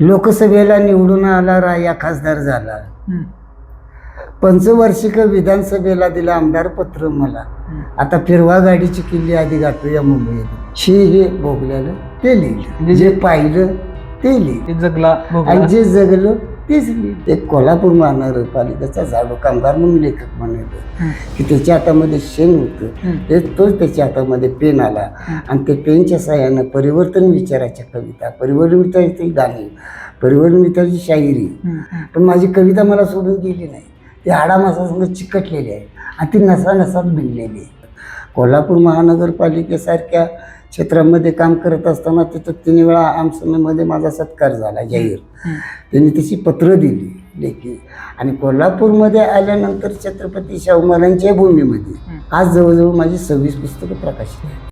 लोकसभेला निवडून आला राया खासदार झाला. पंचवार्षिक विधानसभेला दिलं आमदार पत्र मला. आता फिरवा गाडीची किल्ली आधी गाठूया मुंबईत शी हे भोगल्यालं ते लिहिलं जे पाहिलं ते लिहिलं जगला. आणि जे जगलं तेच एक कोल्हापूर महानगरपालिकेचा झाडू कामगार म्हणून लेखक हम्म. की त्याच्या हातामध्ये शेण होतं. ते तोच त्याच्या हातामध्ये पेन आला. आणि ते पेनच्या सहाय्यानं परिवर्तन विचाराच्या कविता परिवर्तन विचाराची गाणी परिवर्तन विचाराची शायरी. पण माझी कविता मला सोडून गेली नाही. ती हाडामासासंग चिकटलेली आहे. आणि ती नसा नसात भिनलेली आहे. कोल्हापूर महानगरपालिकेसारख्या क्षेत्रामध्ये काम करत असताना तिथं तीन वेळा आमसमेमध्ये माझा सत्कार झाला जाहीर. त्यांनी तशी पत्र दिली लेखी आणि कोल्हापूरमध्ये आल्यानंतर छत्रपती शाहू महाराजांच्या भूमीमध्ये. आज जवळजवळ माझी सव्वीस पुस्तकं प्रकाशित आहेत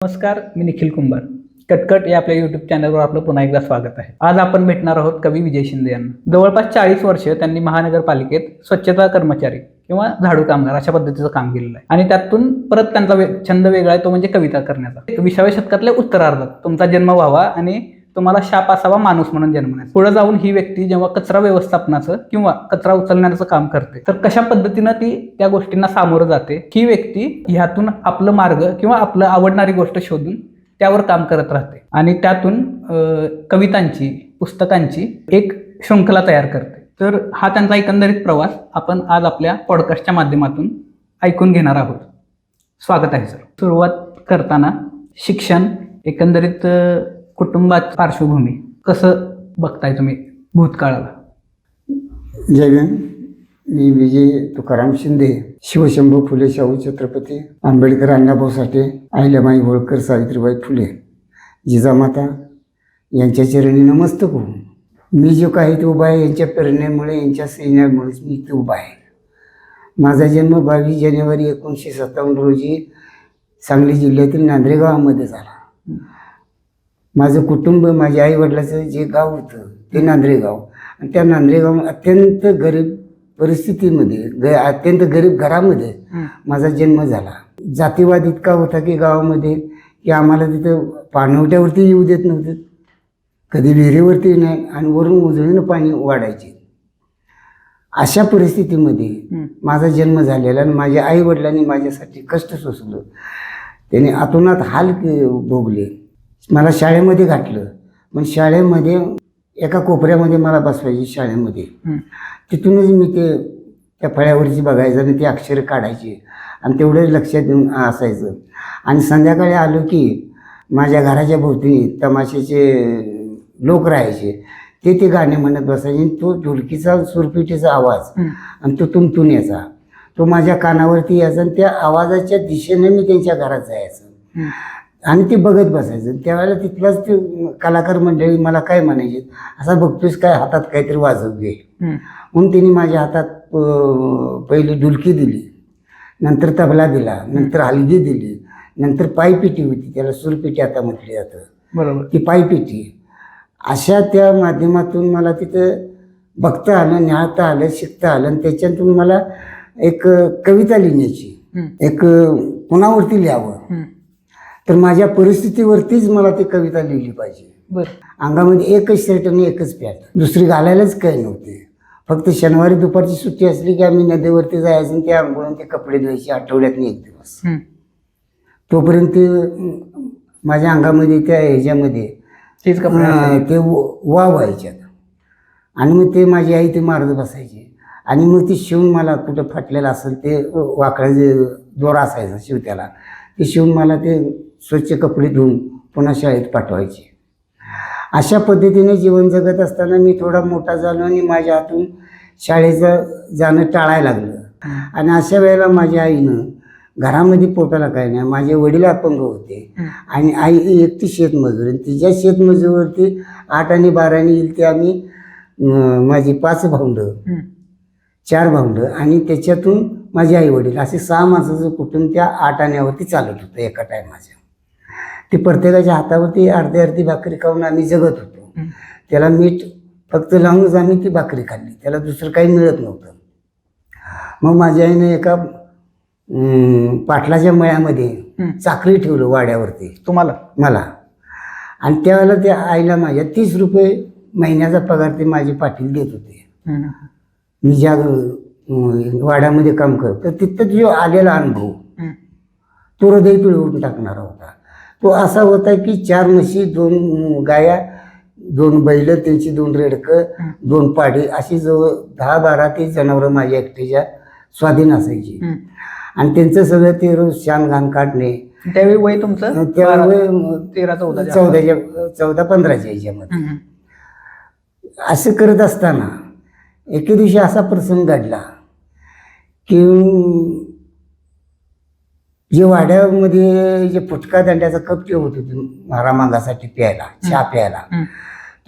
नमस्कार मी निखिल कुंभार कटकट या आपल्या युट्यूब चॅनलवर आपलं पुन्हा एकदा स्वागत आहे. आज आपण भेटणार आहोत कवी विजय शिंदे यांना. जवळपास चाळीस वर्ष त्यांनी महानगरपालिकेत स्वच्छता कर्मचारी किंवा झाडू कामगार अशा पद्धतीचं काम केलेलं आहे. आणि त्यातून परत त्यांचा छंद वेगळा आहे तो म्हणजे कविता करण्याचा. विसाव्या शतकातल्या उत्तरार्धात तुमचा जन्म व्हावा आणि तुम्हाला शाप असावा माणूस म्हणून जन्मण्याचा. पुढे जाऊन ही व्यक्ती जेव्हा कचरा व्यवस्थापनाचं किंवा कचरा उचलण्याचं काम करते तर कशा पद्धतीनं ती त्या गोष्टींना सामोरं जाते? ही व्यक्ती ह्यातून आपलं मार्ग किंवा आपलं आवडणारी गोष्ट शोधून त्यावर काम करत राहते. आणि त्यातून कवितांची पुस्तकांची एक शृंखला तयार करते. तर हा त्यांचा एकंदरीत प्रवास आपण आज आपल्या पॉडकास्टच्या माध्यमातून ऐकून घेणार आहोत. स्वागत आहे सर. सुरुवात करताना शिक्षण एकंदरीत कुटुंबात पार्श्वभूमी कसं बघताय तुम्ही भूतकाळाला? जय मी विजय तुकाराम शिंदे शिवशंभू फुले शाहू छत्रपती आंबेडकर अण्णाभाऊ साठे अहिल्याबाई होळकर सावित्रीबाई फुले जिजामाता यांच्या चरणी नमस्तक हो मी जो काही ते उभा आहे यांच्या प्रेरणेमुळे यांच्या सैन्यामुळेच मी इथे उभा आहे. माझा जन्म बावीस जानेवारी एकोणीसशे सत्तावन्न रोजी सांगली जिल्ह्यातील नांद्रेगावामध्ये झाला. माझं कुटुंब माझ्या आई वडिलाचं जे गाव होतं ते नांद्रेगाव. आणि त्या नांद्रेगाव अत्यंत गरीब परिस्थितीमध्ये ग अत्यंत गरीब घरामध्ये माझा जन्म झाला. जातीवाद इतका होता की गावामध्ये की आम्हाला तिथं पाणवट्यावरती येऊ देत नव्हते. कधी विहिरीवरती नाही आणि वरून उजळीनं पाणी वाढायचे. अशा परिस्थितीमध्ये माझा जन्म झालेला आणि माझ्या आई वडिलांनी माझ्यासाठी कष्ट सोसलं त्याने आतोनात हाल भोगले. मला शाळेमध्ये घातलं. पण शाळेमध्ये एका कोपऱ्यामध्ये मला बसवायची शाळेमध्ये. तिथूनच मी ते त्या फळ्यावरची बघायचं आणि ते अक्षर काढायचे आणि तेवढं लक्षात देऊन असायचं. आणि संध्याकाळी आलो की माझ्या घराच्या भोवती तमाशाचे लोक राहायचे. ते ते गाणे म्हणत बसायचे आणि तो ढोलकीचा सुरपिटीचा आवाज आणि तो तुमतून यायचा. तो माझ्या कानावरती यायचा आणि त्या आवाजाच्या दिशेने मी त्यांच्या घरात जायचं. आणि ते बघत बसायचं. त्यावेळेला तिथलाच ते कलाकार मंडळी मला काय म्हणायचे असा बघतोस काय हातात काहीतरी वाजव घे. म्हणून त्यांनी माझ्या हातात पहिली ढुलकी दिली नंतर तबला दिला नंतर हलगी दिली नंतर पायपेटी होती त्याला सुरपेटी आता म्हटली जातं. बरोबर. ती पायपेटी. अशा त्या माध्यमातून मला तिथं बघता आलं न्याहता आलं शिकता आलं आणि त्याच्यातून मला एक कविता लिहिण्याची एक कुणावरती लिहावं. तर माझ्या परिस्थितीवरतीच मला ती कविता लिहिली पाहिजे. बर. अंगामध्ये एकच शर्ट आणि एकच पॅन्ट. दुसरी घालायलाच काही नव्हते. फक्त शनिवारी दुपारची सुट्टी असली की आम्ही नदीवरती जायचं आणि त्या आंघोळून ते कपडे धुवायचे आठवड्यातनी एक दिवस. तोपर्यंत ते, माझ्या अंगामध्ये त्या ह्याच्यामध्ये तेच कपडे ते व- वा व्हायच्यात आणि मग ते माझी आई ते मारत बसायची. आणि मग ते शिवून मला कुठं फाटलेलं असेल ते वाकडा जे दोरा असायचा शिवत्याला. ते शिवून मला ते स्वच्छ कपडे धुवून पुन्हा शाळेत पाठवायचे. अशा पद्धतीने जीवन जगत असताना मी थोडा मोठा झालो आणि माझ्या हातून शाळेचं जाणं टाळायला लागलं. आणि अशा वेळेला माझ्या आईनं घरामध्ये पोटाला काय नाही माझे वडील अपंग होते. आणि आई एकटी शेतमजूर आणि तिच्या शेतमजुरीवरती आठ आणि बाराने येईल ते आम्ही माझी पाच भावंडं चार भावंडं आणि त्याच्यातून माझे आई वडील असे सहा माणसाचं कुटुंब त्या आठ आण्यावरती चालत होतं एका टायमाच्या ते प्रत्येकाच्या हातावरती अर्धी अर्धी भाकरी खाऊन आम्ही जगत होतो. त्याला मीठ फक्त लावूनच आम्ही ती भाकरी खाल्ली. त्याला दुसरं काही मिळत नव्हतं. मग माझ्या आईने एका पाटलाच्या मळ्यामध्ये. चाकरी ठेवलं वाड्यावरती. तुम्हाला? मला. आणि त्यावेळेला त्या आईला माझ्या तीस रुपये महिन्याचा पगार ते माझे पाटील देत होते. मी ज्या वाड्यामध्ये काम करत तर तिथं जो आलेला अनुभव. तो हृदय पिळवून टाकणारा होता. तो असा होता की चार म्हशी दोन गाया दोन बैल त्यांची दोन रेडकं. दोन पाडी अशी जवळ दहा बारा ते जनावरं माझ्या एकटीच्या स्वाधीन असायची. आणि त्यांचं सगळं ते रोज शान घाण काढणे त्यावेळी वय तुमचं त्यावेळी तेरा चौदा चौदाच्या चौदा पंधराच्या याच्यामध्ये. असं करत असताना एके दिवशी असा प्रसंग घडला की जे वाड्यामध्ये जे फुटका दांड्याचा कप ठेवत होते मारामागासाठी प्यायला चहा प्यायला.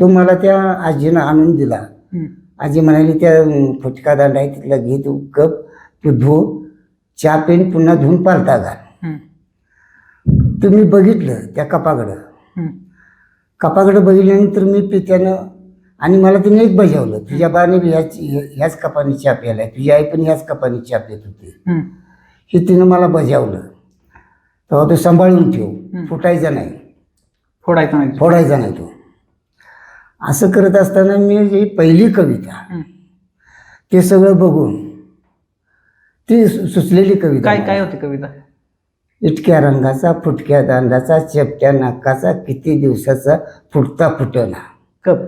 तो मला त्या आजीनं आणून दिला. आजी म्हणाली त्या फुटका दांडा आहे तिथला घे तू कप तू धो चहा पेन पुन्हा धुवून पालता घाल. तुम्ही बघितलं त्या कपाकडं. कपाकडं बघितल्यानंतर मी पित्यानं आणि मला तिने एक बजावलं तुझ्या बाने ह्याच ह्याच कपानी चहा प्यायला. तुझी आई पण ह्याच कपानी चहा पित होती हं. तिनं मला बजावलं तेव्हा तो सांभाळून ठेव. फुटायचा नाही फोडायचं नाही फोडायचा नाही तो असं करत असताना मी जी पहिली कविता. ते सगळं बघून ती सुचलेली कविता काय. काय होती कविता इतक्या रंगाचा फुटक्या दांडाचा चेपट्या नाकाचा किती दिवसाचा फुटता फुटना कप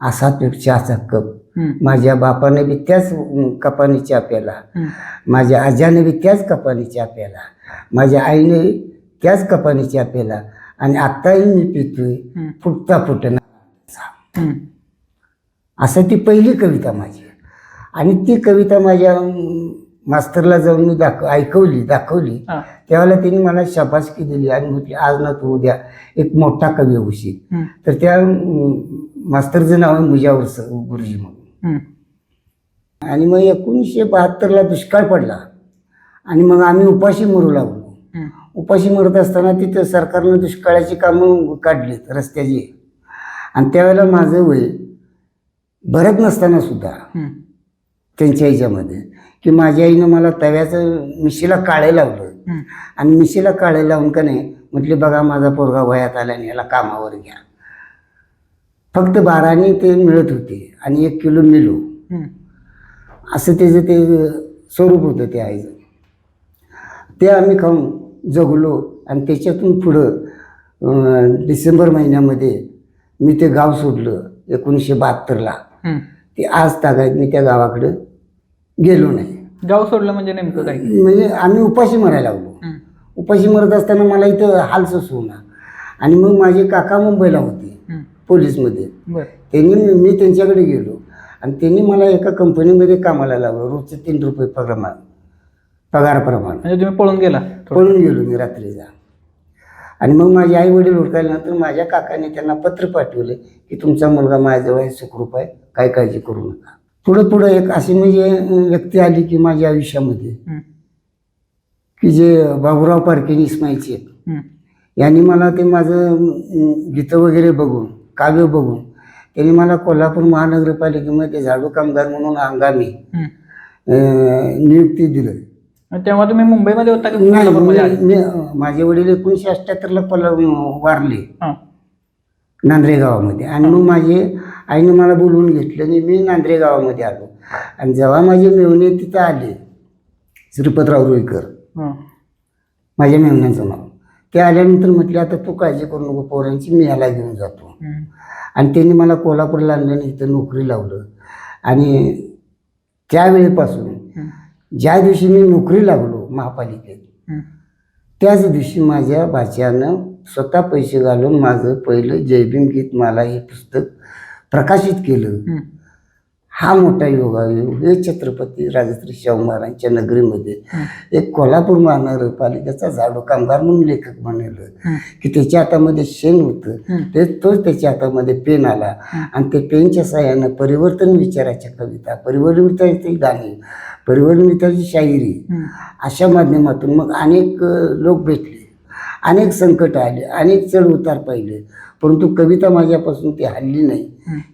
असा चहाचा कप. माझ्या बापाने बी त्याच कपानी चहा प्याला. माझ्या आज्याने बी त्याच कपानी चहा प्याला माझ्या आईने त्याच कपानी चहा प्याला आणि आत्ताही मी पितोय. फुटता फुटना. असं ती पहिली कविता माझी आणि ती कविता माझ्या मास्तरला जाऊन मी दाख ऐकवली दाखवली. त्यावेळेला त्यांनी मला शाबासकी दिली आणि म्हटली आज ना तू उद्या एक मोठा कवी होशील. तर त्या मास्तरचं नाव आहे मुजावर स- गुरुजी म्हणून. आणि मग एकोणीसशे बहात्तरला दुष्काळ पडला आणि मग आम्ही उपाशी मरू लागलो हं. उपाशी मरत असताना तिथं सरकारनं दुष्काळाची कामं काढलीत रस्त्याची आणि त्यावेळेला माझं वय भरत नसताना सुद्धा. त्यांच्या ह्याच्यामध्ये की माझ्या आईनं मला तव्याचं मिशीला काळे लावलं. आणि मिशीला काळे लावून का नाही म्हटले बघा माझा पोरगा वयात आला आणि याला कामावर घ्या फक्त बाराने ते मिळत होते आणि एक किलो मिलो. असं त्याचं ते स्वरूप होतं ते आईचं ते आम्ही खाऊन जगलो आणि त्याच्यातून पुढं डिसेंबर महिन्यामध्ये मी ते गाव सोडलं एकोणीसशे बहात्तरला. ते आज तागायत मी त्या गावाकडं गेलो नाही गाव सोडलं म्हणजे नेमकं काय म्हणजे आम्ही उपाशी मरायला लागलो. उपाशी मरत असताना मला इथं हाल होणार आणि मग माझे काका मुंबईला होते. पोलीसमध्ये. त्यांनी मी त्यांच्याकडे गेलो. आणि त्यांनी मला एका कंपनीमध्ये कामाला लावलं. रोजचे तीन रुपये पगार पगारप्रमाणे म्हणजे तुम्ही पळून गेला. पळून गेलो मी रात्रीचा. आणि मग माझे आई वडील उरकायल्यानंतर माझ्या काकाने त्यांना पत्र पाठवले की तुमचा मुलगा माझ्याजवळ आहे सुखरूप आहे काय काळजी करू नका. पुढं पुढं एक अशी म्हणजे व्यक्ती आली की माझ्या आयुष्यामध्ये. की जे बाबूराव पारखेन इस्माईलचे आहेत. यांनी मला ते माझं गीतं वगैरे बघून काव्य बघून त्यांनी मला कोल्हापूर महानगरपालिकेमध्ये झाडू कामगार म्हणून हंगामी नियुक्ती दिलं तेव्हा तुम्ही मुंबईमध्ये होता की? नाही? मी- माझे वडील एकोणीसशे अठ्ठ्याहत्तरला कोल्हा वारले. नांद्रे गावामध्ये आणि मग माझे आईनं मला बोलवून घेतलं आणि मी नांद्रे गावामध्ये आलो. आणि जेव्हा माझे मेवणे तिथं आले श्रीपतराव रुईकर. माझ्या मेवण्याचं नाव. ते आल्यानंतर म्हटले आता तू काळजी करू नको पोरांची मी ह्याला घेऊन जातो. आणि त्यांनी मला कोल्हापूरला आणलं आणि इथं नोकरी लावलं आणि त्यावेळेपासून. ज्या दिवशी मी नोकरी लागलो महापालिकेत. त्याच दिवशी माझ्या भाच्यानं स्वतः पैसे घालून माझं पहिलं जयभीम गीत मला हे पुस्तक प्रकाशित केलं हं. मोठा योगायोग हे छत्रपती राजश्री शाहू महाराजांच्या नगरीमध्ये. एक कोल्हापूर महानगरपालिकेचा झाडू कामगार म्हणून लेखक बनवलं. की त्याच्या हातामध्ये शेण होतं. ते तोच त्याच्या हातामध्ये पेन आला आणि ते पेनच्या सहाय्यानं परिवर्तन विचाराच्या कविता परिवर्तनाची गाणी परिवर्तनाची शाहिरी. अशा माध्यमातून मग अनेक लोक भेटले अनेक संकट आले अनेक चढ उतार पाहिले परंतु कविता माझ्यापासून ती हल्ली नाही.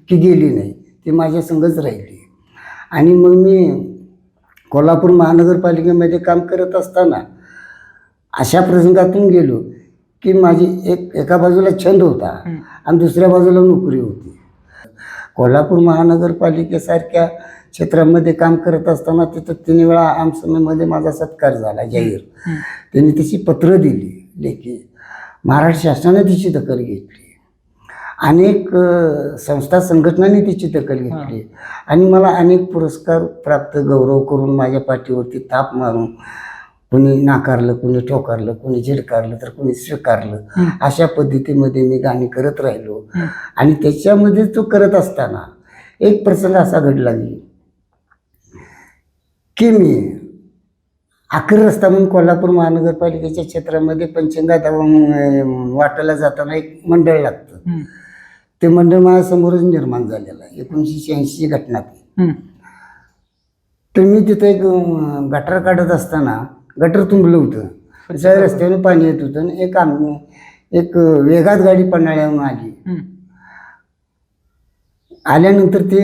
की गेली नाही ती माझ्या संगच राहिली. आणि मग मी कोल्हापूर महानगरपालिकेमध्ये काम करत असताना अशा प्रसंगातून गेलो की माझी एक एका बाजूला छंद होता. आणि दुसऱ्या बाजूला नोकरी होती. कोल्हापूर महानगरपालिकेसारख्या क्षेत्रामध्ये काम करत असताना तिथं तीन वेळा आमसमेमध्ये माझा सत्कार झाला जाहीर. त्यांनी तशी पत्र दिली लेखी. महाराष्ट्र शासनाने तिची दखल घेतली. अनेक संस्था संघटनांनी तिची दखल घेतली आणि मला अनेक पुरस्कार प्राप्त गौरव करून माझ्या पाठीवरती ताप मारून कुणी नाकारलं कुणी ठोकारलं कुणी झिडकारलं तर कुणी स्वीकारलं. अशा पद्धतीमध्ये मी गाणी करत राहिलो. आणि त्याच्यामध्ये तो करत असताना एक प्रसंग असा घडला की की मी आखर रस्ता म्हणून कोल्हापूर महानगरपालिकेच्या क्षेत्रामध्ये पंचंगा दवा- वाटायला जाताना एक मंडळ लागतं. ते मंडळ माझ्यासमोरच निर्माण झालेलं आहे एकोणीसशे शहाऐंशीची घटना ती. तर मी तिथं एक गटार काढत असताना गटर तुंबलं होतं त्या रस्त्याने पाणी येत होतं आणि एक आम एक वेगात गाडी पन्हाळ्याहून आली. आल्यानंतर ते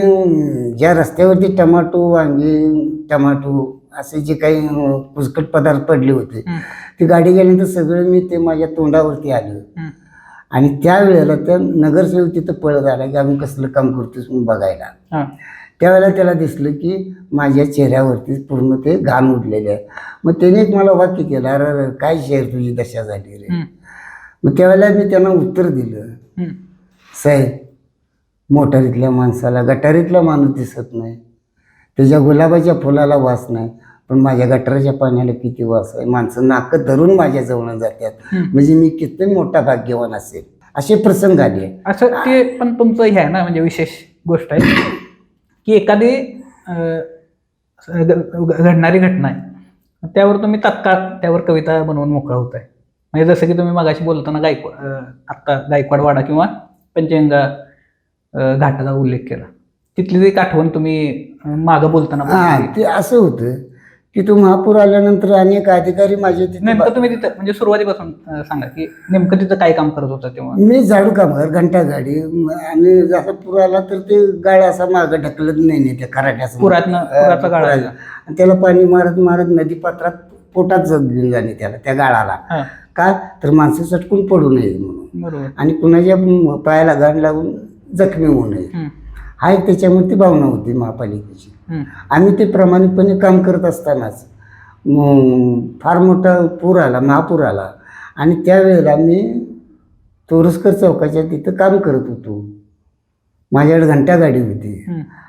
ज्या रस्त्यावरती टमाटो वांगे टमाटो असे जे काही पुष्कळ पदार्थ पडले होते. ती गाडी गेल्यानंतर सगळं मी ते माझ्या तोंडावरती आलं. आणि त्यावेळेला त्या नगरसेवक तिथं पळत आला की आम्ही कसलं काम करतोस म्हणून बघायला हा. त्यावेळेला त्याला दिसलं की माझ्या चेहऱ्यावरती पूर्ण ते घाण उडलेले आहे मग त्याने एक मला वाक्य केलं अरे अरे, काय शेअर तुझी दशा झाली रे. मग त्यावेळेला मी त्यांना उत्तर दिलं हं. साहेब मोटारीतल्या माणसाला गटारीतला माणूस दिसत नाही त्याच्या गुलाबाच्या फुलाला वास नाही पण माझ्या गटाराच्या पाण्याला किती वास आहे. माणसं नाकं धरून माझ्या जवळ जातात. म्हणजे मी किती मोठा भाग्यवान असेल. असे प्रसंग आले. असं ते पण तुमचं हे आहे ना म्हणजे विशेष गोष्ट आहे. की एखादी घडणारी घटना आहे. त्यावर तुम्ही तत्काळ त्यावर कविता बनवून मोकळा होत आहे म्हणजे जसं की तुम्ही मगाशी बोलताना गायकवाड आत्ता गायकवाडवाडा किंवा पंचगंगा घाटाचा उल्लेख केला. तिथली एक आठवण तुम्ही मागं बोलताना. ते असं होतं. की तो महापूर आल्यानंतर अनेक अधिकारी माझे तिथे नेमकं तुम्ही तिथं म्हणजे सुरुवातीपासून अं, सांगा की नेमकं तिथं काय काम करत होता तेव्हा मी झाडू कामगार घंटा गाडी म- आणि जसा पूर आला तर ते गाळ असा मागं ढकलत नाही नाही त्या कराट्यासमोर. पुरातनं पुराचा पुराचा. आणि त्याला पाणी मारत मारत नदीपात्रात पोटात जगली जाणे त्याला त्या गाळाला हा का तर माणसं चटकून पडू नये म्हणून बरोबर आणि कुणाच्या म- पायाला गाण लागून जखमी होऊ नये हं. हा एक त्याच्यामध्ये भावना होती महापालिकेची. आम्ही ते प्रामाणिकपणे काम करत असतानाच फार मोठा पूर आला महापूर आला. आणि त्यावेळेला मी तोरसकर चौकाच्या तिथं काम करत होतो. माझ्याकडे घंटा गाडी होती.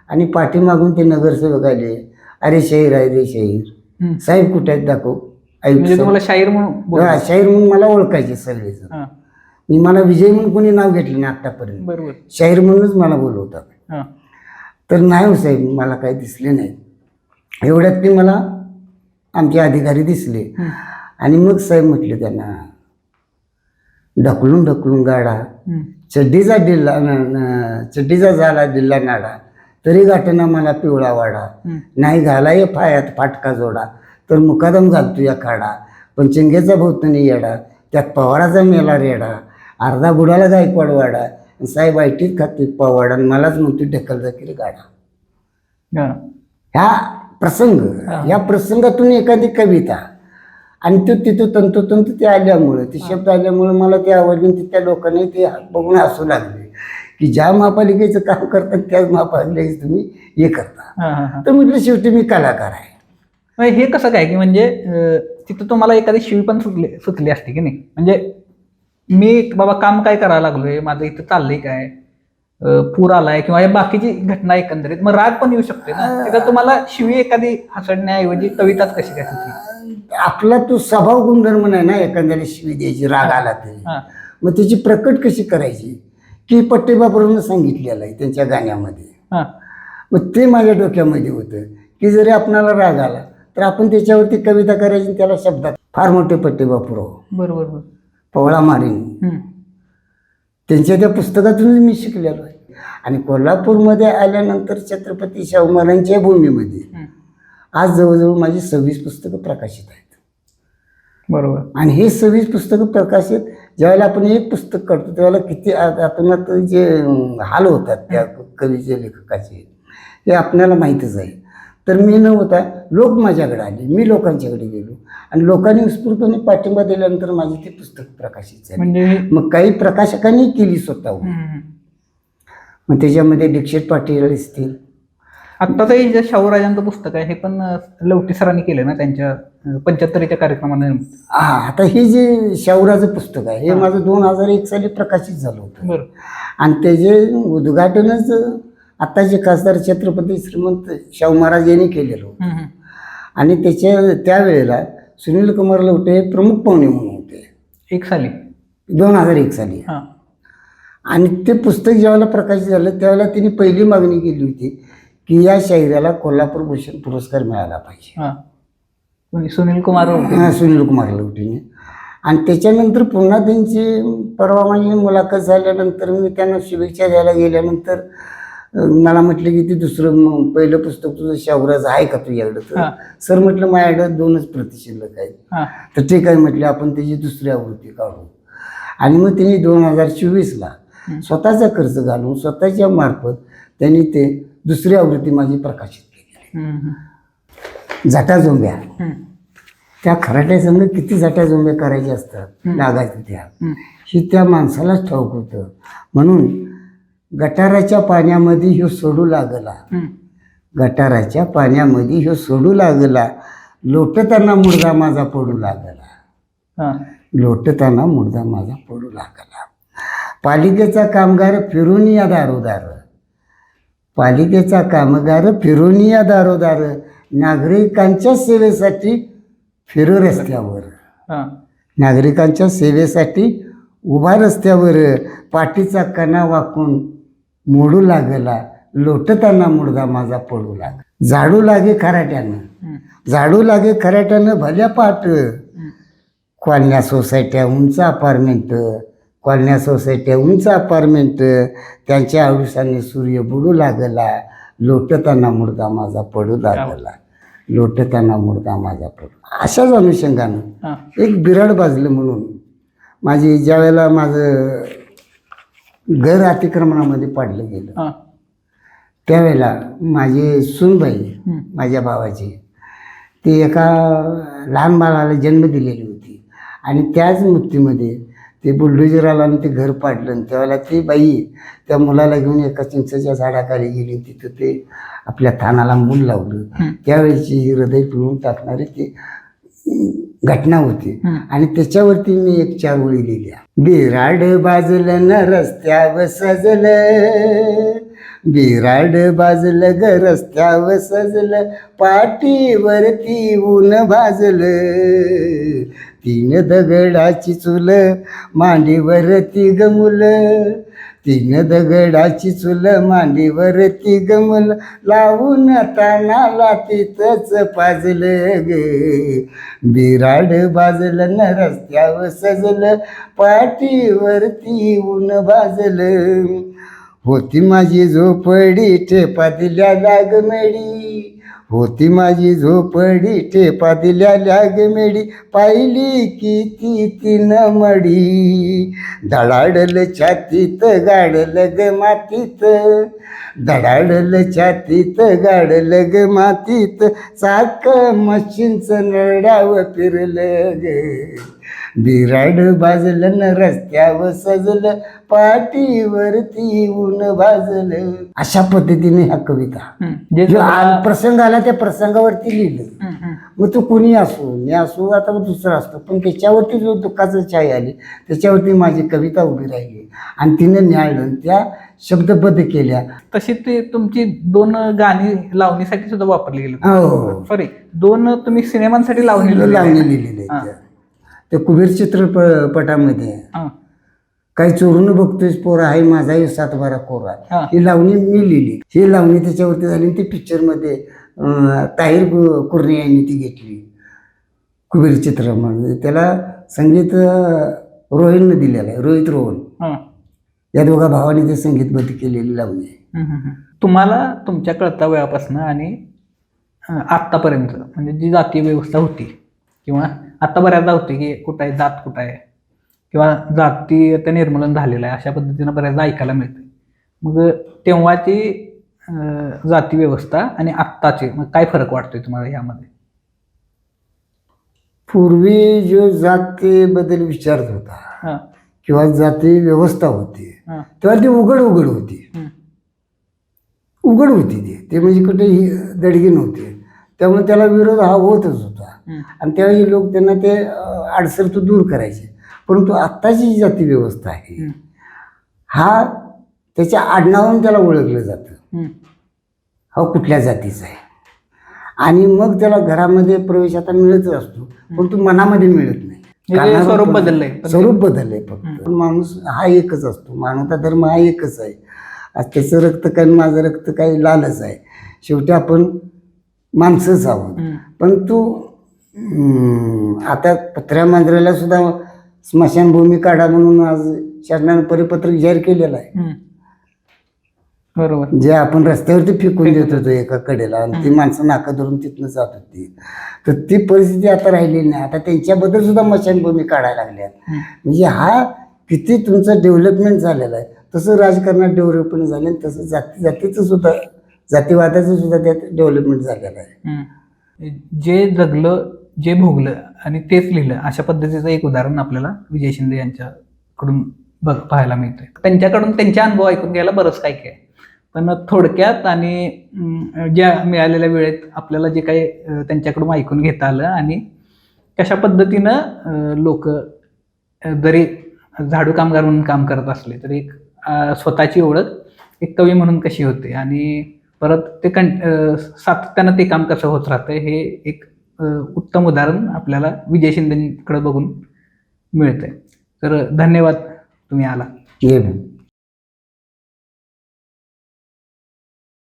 आणि पाठीमागून ते नगरसेवक आले अरे शहीर आहे रे शहीर. साहेब कुठे आहेत? दाखव. म्हणजे शाहीर म्हणून शाहीर म्हणून मला ओळखायचे सगळेजण. हा, मी मला विजय म्हणून कोणी नाव घेतलं नाही आतापर्यंत बरोबर. शाहीर म्हणूनच मला बोलवतात. तर नाही हो साहेब मला काही दिसले नाही एवढ्यात ते मला आमचे अधिकारी दिसले. आणि मग साहेब म्हटले त्यांना ढकलून ढकलून गाडा. चड्डीचा डिल्ला चड्डीचा झाला डिल्ला नाडा. तरी गाठना मला पिवळा वाडा. नाही घालाय फायात फाटका जोडा. तर मुकादम घालतो या खाडा. पण चिंगेचा भोवतणी येडा. त्यात पवाराचा मेला रेडा. अर्धा बुडाला गायकवाड वाडा. आणि साहेब आयटीत खाते पवाडा आणि मलाच म्हणतो ढकल जाकीर गाडा. ह्या प्रसंग हा. या प्रसंगातून एखादी कविता आणि तो तिथं तंतोतंत ते आल्यामुळं ते शब्द आल्यामुळं मला ते आवडले त्या लोकांनी ते बघून हसू लागले की ज्या महापालिकेचं काम करतात त्याच महापालिकेचं तुम्ही हे करता. तर म्हटलं शेवटी मी कलाकार आहे हे कसं काय की म्हणजे तिथं तुम्हाला एखादी शिवी पण सुचली सुचली असते की नाही म्हणजे मी बाबा काम काय करायला लागलोय? माझं इथं चाललंय काय? पूर आलाय किंवा बाकीची घटना एकंदरीत. मग राग पण येऊ शकते ना? तिथं तुम्हाला शिवी एखादी हसडण्याऐवजी कविताच कशी काय सुचली आपला तो स्वभाव गुणधर्म नाही ना एखाद्याला शिवी द्यायची राग आला तरी. हा. मग त्याची प्रकट कशी करायची? की पट्टेबापूरनं सांगितलेलं आहे त्यांच्या गाण्यामध्ये. मग ते माझ्या डोक्यामध्ये होतं. की जरी आपणाला राग आला तर आपण त्याच्यावरती कविता करायची त्याला शब्दात. फार मोठे पट्टे बापुराव बरोबर बरोबर. पवळा मारीन. त्यांच्या त्या पुस्तकातूनच मी शिकलेलो आहे. आणि कोल्हापूरमध्ये आल्यानंतर छत्रपती शाहू महाराजांच्या भूमीमध्ये. आज जवळजवळ माझी सव्वीस पुस्तकं प्रकाशित आहेत. बरोबर. आणि हे सव्वीस पुस्तकं प्रकाशित ज्यावेळेला आपण एक पुस्तक करतो त्यावेळेला किती आत जे हाल होतात त्या कवीचे लेखकाचे हे आपल्याला माहीतच आहे. तर मी न होता लोक माझ्याकडे आले. मी लोकांच्याकडे गेलो. आणि लोकांनी उत्स्फूर्तपणे पाठिंबा दिल्यानंतर माझे ते पुस्तक प्रकाशित झाले. म्हणजे? मग काही प्रकाशकांनी केली स्वतःहून. हम्म. मग त्याच्यामध्ये दीक्षित पाटील असतील. आत्ता ते जे शाहूराजांचं पुस्तक आहे हे पण लवटी सरांनी केलं ना त्यांच्या पंच्याहत्तरीच्या कार्यक्रमाने हा आता हे जे शाहूराचं पुस्तक आहे हे माझं दोन हजार एक साली प्रकाशित झालं होतं. बरं. आणि त्याचे उद्घाटनच आत्ताचे खासदार छत्रपती श्रीमंत शाहू महाराज यांनी केलेलं होतं. आणि त्याच्या त्यावेळेला सुनील कुमार लवटे हे प्रमुख पाहुणे म्हणून होते. एक साली. दोन हजार एक साली. हा. आणि ते पुस्तक ज्यावेळेला प्रकाशित झालं त्यावेळेला त्यांनी पहिली मागणी केली होती की या शाहिराला कोल्हापूर भूषण पुरस्कार मिळाला पाहिजे. हा. कोणी? सुनील कुमार हा, सुनील कुमार लवटेने आणि त्याच्यानंतर पुन्हा त्यांची परवा माझी मुलाखत झाल्यानंतर मी त्यांना शुभेच्छा द्यायला गेल्यानंतर मला म्हटलं की ते दुसरं पहिलं पुस्तक तुझं शाहूराज आहे का तुझ्याकडं तर. सर म्हटलं माझ्याकडं दोनच प्रति शिल्लक आहेत तर ठीक आहे म्हटले आपण त्याची दुसरी आवृत्ती काढू आणि मग त्यांनी दोन हजार चोवीसला. स्वतःचा खर्च घालून स्वतःच्या मार्फत त्यांनी ते दुसरी आवृत्ती माझी प्रकाशित केली हम्म, हम्म. जाटा जोंब्या हम्म, त्या खराट्या संघ किती जाट्या जोंब्या करायच्या असतात. लागायच्या त्या. ही त्या माणसालाच ठाऊक होतं म्हणून गटाराच्या पाण्यामध्ये ह्यो सोडू लागला. गटाराच्या पाण्यामध्ये ह्यो सोडू लागला. लोटताना मुर्दा माझा पडू लागला. लोटताना मुर्दा माझा पडू लागला. पालिकेचा कामगार फिरून या दारोदार. पालिकेचा कामगार फिरून या दारोदार. नागरिकांच्या सेवेसाठी फिरू रस्त्यावर. नागरिकांच्या सेवेसाठी उभा रस्त्यावर. पाठीचा कणा वाकून मोडू लागला लोटताना मुर्दा माझा पडू लाग झाडू लागे खराट्यानं. झाडू लागे खराट्यानं भल्या पाट. कॉलन्या सोसायट्या उंच अपार्टमेंट. कॉलन्या सोसायट्या उंच अपार्टमेंट. त्यांच्या आयुष्याने सूर्य बुडू लागला लोटताना मुर्दा माझा पडू लागला. लोटताना मुर्दा माझा पडू अशाच अनुषंगानं एक बिराड बाजलं म्हणून. माझी ज्या वेळेला माझं घर अतिक्रमणामध्ये पाडलं गेलं. हा. त्यावेळेला माझी सूनबाई. माझ्या भावाची ती एका लहान बाळाला जन्म दिलेली होती. आणि त्याच मुक्तीमध्ये ते बुलडोजर आला आणि ते घर पाडलं. आणि त्यावेळेला ती बाई त्या मुलाला घेऊन एका चिंचेच्या झाडाखाली गेली. तिथं ते आपल्या थानाला मूल लावलं. त्यावेळेची हृदय पिळून टाकणारी ती घटना होती. आणि त्याच्यावरती मी एक चार ओळी लिहिल्या बिराड बाजलं न रस्त्यावर सजलं. बिराड बाजलं ग रस्त्यावर सजलं. पाठीवरती ऊन भाजलं. तीन दगडाची चुल मांडीवरती गमुल. तीन दगडाची चुल मांडीवरती गमल लावून तानाला तिथंच पाजलं ग. बिराड बाजलं न रस्त्यावर सजलं पाठीवरती ऊन भाजलं. होती माझी झोपडी ठेपा दिल्या लागमेडी होती माझी झोपडी ठेपा दिल्या लागमेडी पाहिली किती तीन मडी धडाडल छातीत गाडल ग मातीत. धडाडल छातीत गाडल ग मातीत. चाक मशीनचं नरडाव फिरलं ग. बिराड बाजलं न रस्त्यावर सजलं पाठीवरती ऊन भाजलं अशा पद्धतीने ह्या कविता. जे जो आ- प्रसंग आला त्या प्रसंगावरती लिहिलं. मग तो कोणी असो मी असो आता मग दुसरा असतो पण त्याच्यावरती जो दुःखाचं छाय आली त्याच्यावरती माझी कविता उभी राहिली आणि तिनं न्यायलं त्या शब्दबद्ध केल्या तशी ती तुमची दोन गाणी लावणीसाठी सुद्धा वापरली गेली हो सॉरी दोन तुम्ही सिनेमांसाठी लावणी. लावणी लिहिलेली. आहे त्या. त्या कुबेर चित्रपटामध्ये हा काही चोरून बघतोय पोरा आहे माझाही सातबारा कोरा हा. ही लावणी मी लिहिली. ही लावणी त्याच्यावरती झाली ती पिक्चरमध्ये ताहिर कुर्णे यांनी ती घेतली. कुबेर चित्रमध्ये त्याला संगीत अं, रोहितनं दिलेलं आहे रोहित रोहन. या दोघा भावाने ते संगीतबद्ध केलेली लावणी आहे. तुम्हाला तुमच्या कळता आणि आत्तापर्यंत म्हणजे जी जातीय व्यवस्था होती किंवा आता बऱ्याचदा होती की कुठं आहे जात कुठं आहे किंवा जाती ते निर्मूलन झालेलं आहे अशा पद्धतीनं बऱ्याचदा ऐकायला मिळतं मग तेव्हाची जाती व्यवस्था आणि आत्ताचे मग काय फरक वाटतोय तुम्हाला यामध्ये? पूर्वी जो जातीबद्दल विचारत होता हां. किंवा जाती व्यवस्था होती हां. तेव्हा ती उघड उघड होती. उघड होती ती. ते म्हणजे कुठेही दडगी नव्हती त्यामुळे त्याला विरोध हा होतच होता. आणि त्यावेळी लोक त्यांना ते अडसर दूर करायचे. परंतु आत्ताची जी जाती व्यवस्था आहे हं, त्याच्या आडनावाने त्याला ओळखलं जातं. हं, हा कुठल्या जातीचा आहे? आणि मग त्याला घरामध्ये प्रवेश आता मिळतच असतो परंतु मनामध्ये मिळत नाही. स्वरूप पण- बदललंय. पण ते- स्वरूप बदललंय फक्त. माणूस हा एकच असतो. मानवता धर्म हा एकच आहे. आज त्याचं रक्त काय माझं रक्त काय लालच आहे. शेवटी आपण माणसंच आहोत. परंतु हम्म, आता पत्र्या मांजराला सुद्धा स्मशानभूमी काढा म्हणून आज शासनानं परिपत्रक जाहीर केलेलं आहे. बरोबर. जे आपण रस्त्यावरती फेकून देत होतो एका कडेला आणि ती माणसं नाका धरून तिथनं जात होती. तर ती परिस्थिती आता राहिलेली नाही. आता त्यांच्याबद्दल सुद्धा मशानभूमी काढायला लागल्यात हं, म्हणजे हा किती तुमचं डेव्हलपमेंट झालेलं आहे. तसं राजकारणात डेव्हलपमेंट झालं आणि तसं जाती जातीचं सुद्धा जातीवादाचं सुद्धा त्यात डेव्हलपमेंट झालेलं आहे. हं. जे जगलं जे भोगलं आणि तेच लिहिलं अशा पद्धतीचं एक उदाहरण आपल्याला विजय शिंदे यांच्याकडून बघ पाहायला मिळतंय. त्यांच्याकडून त्यांचे अनुभव ऐकून घ्यायला बरंच काय काय पण थोडक्यात आणि ज्या मिळालेल्या वेळेत आपल्याला जे काही त्यांच्याकडून ऐकून घेता आलं आणि कशा पद्धतीनं लोक जरी झाडू कामगार म्हणून काम करत असले तरी एक स्वतःची ओळख एक कवी म्हणून कशी होते आणि परत ते कं सातत्यानं ते काम कसं होत राहतं हे एक उत्तम उदाहरण आपल्याला विजय शिंदेकडे बघून मिळतंय. तर धन्यवाद तुम्ही आला.